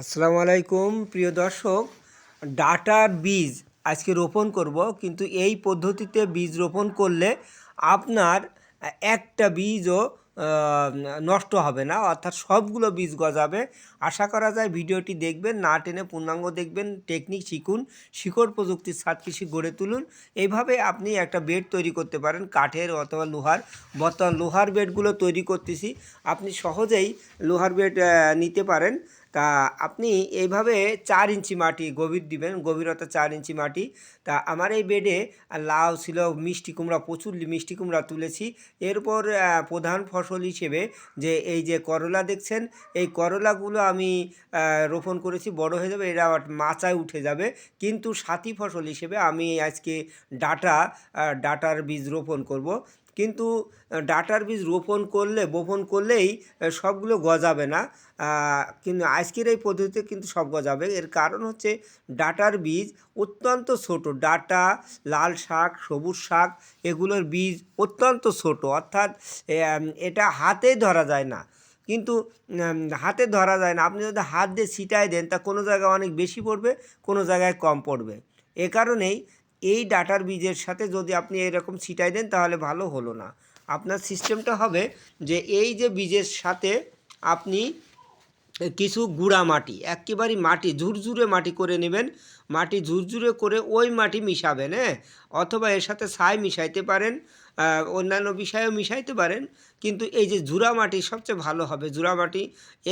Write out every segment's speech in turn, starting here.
আসসালামু আলাইকুম, প্রিয় দর্শক। ডাটার বীজ আজকে রোপণ করব, কিন্তু এই পদ্ধতিতে বীজ রোপণ করলে আপনার একটা বীজও নষ্ট হবে না, অর্থাৎ সবগুলো বীজ গজাবে। আশা করা যায় ভিডিওটি দেখবেন, না টেনে পূর্ণাঙ্গ দেখবেন, টেকনিক শিখুন শিকড় প্রযুক্তির সাত কৃষি গড়ে তুলুন। এইভাবে আপনি একটা বেড তৈরি করতে পারেন, কাঠের অথবা লোহার, বর্তমান লোহার বেডগুলো তৈরি করতেছি। আপনি সহজেই লোহার বেড নিতে পারেন। তা আপনি এইভাবে চার ইঞ্চি মাটি গভীর দিবেন, গভীরতা চার ইঞ্চি মাটি। তা আমার এই বেডে লাউ ছিল, মিষ্টি কুমড়া, প্রচুর মিষ্টি কুমড়া তুলেছি। এরপর প্রধান ফসল হিসেবে যে এই যে করলা দেখছেন, এই করলাগুলো আমি রোপণ করেছি, বড় হয়ে যাবে, এরা মাচায় উঠে যাবে। কিন্তু সাথী ফসল হিসেবে আমি আজকে ডাটা ডাটার বীজ রোপণ করব। কিন্তু ডাটার বীজ রোপণ করলে, বপন করলেই সবগুলো গজাবে না। কিন্তু আজকের এই পদ্ধতিতে কিন্তু সব গজাবে। এর কারণ হচ্ছে ডাটার বীজ অত্যন্ত ছোট। ডাটা, লাল শাক, সবুজ শাক, এগুলোর বীজ অত্যন্ত ছোট। অর্থাৎ এটা হাতেই ধরা যায় না। কিন্তু হাতে ধরা যায় না। আপনি যদি হাত দিয়ে ছিটায় দেন, তা কোনো জায়গায় অনেক বেশি পড়বে, কোনো জায়গায় কম পড়বে। এ কারণেই এই ডাটার বীজের সাথে যদি আপনি এরকম ছিটাই দেন, তাহলে ভালো হলো না। আপনার সিস্টেমটা হবে যে এই যে বীজের সাথে আপনি কিছু গুঁড়া মাটি, একেবারে মাটি, ঝুরঝুরে মাটি করে নেবেন। মাটি ঝুরঝুরে করে ওই মাটি মিশাবেন হ্যাঁ? অথবা এর সাথে ছাই মিশাইতে পারেন অন্যান্য বিষয়েও মিশাইতে পারেন। কিন্তু এই যে জুরা মাটি সবচেয়ে ভালো হবে। জুরা মাটি,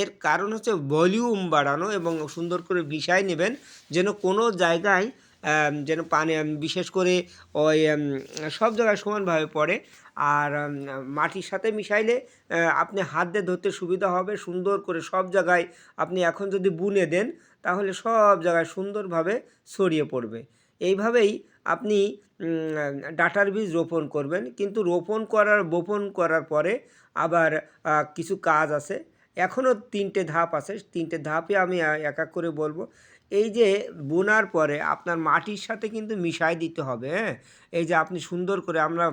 এর কারণ হচ্ছে ভলিউম বাড়ানো এবং সুন্দর করে মিশাই নেবেন, যেন কোনো জায়গায় যেন পানি বিশেষ করে ওই সব জায়গায় সমানভাবে পড়ে। আর মাটির সাথে মিশাইলে আপনি হাত দিয়ে ধরতে সুবিধা হবে। সুন্দর করে সব জায়গায় আপনি এখন যদি বুনে দেন, তাহলে সব জায়গায় সুন্দরভাবে ছড়িয়ে পড়বে। এইভাবেই আপনি ডাটার বীজ রোপণ করবেন। কিন্তু রোপণ করার, বপন করার পরে আবার কিছু কাজ আছে। এখনও তিনটে ধাপ আছে। তিনটে ধাপে আমি এক এক করে বলব। এই যে বোনার পরে আপনার মাটির সাথে কিন্তু মিশাই দিতে হবে হ্যাঁ? এই যে আপনি সুন্দর করে আমরা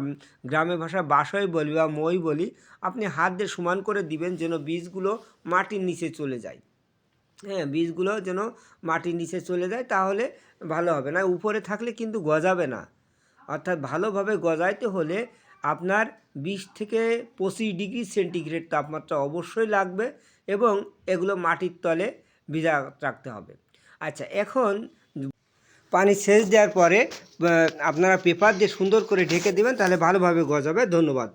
গ্রামে ভাষায় বাসই বলি বা মই বলি, আপনি হাত দিয়ে সমান করে দিবেন যেন বীজগুলো মাটির নিচে চলে যায়। হ্যাঁ বীজগুলো যেন মাটির নিচে চলে যায়, তাহলে ভালো হবে। না, উপরে থাকলে কিন্তু গজাবে না। অর্থাৎ ভালোভাবে গজাইতে হলে আপনার বিশ থেকে পঁচিশ ডিগ্রি সেন্টিগ্রেড তাপমাত্রা অবশ্যই লাগবে এবং এগুলো মাটির তলে ভিজা রাখতে হবে। আচ্ছা এখন পানি সেচ দেওয়ার পরে আপনারা পেপার দিয়ে সুন্দর করে ঢেকে দেবেন, তাহলে ভালোভাবে গজাবে। ধন্যবাদ।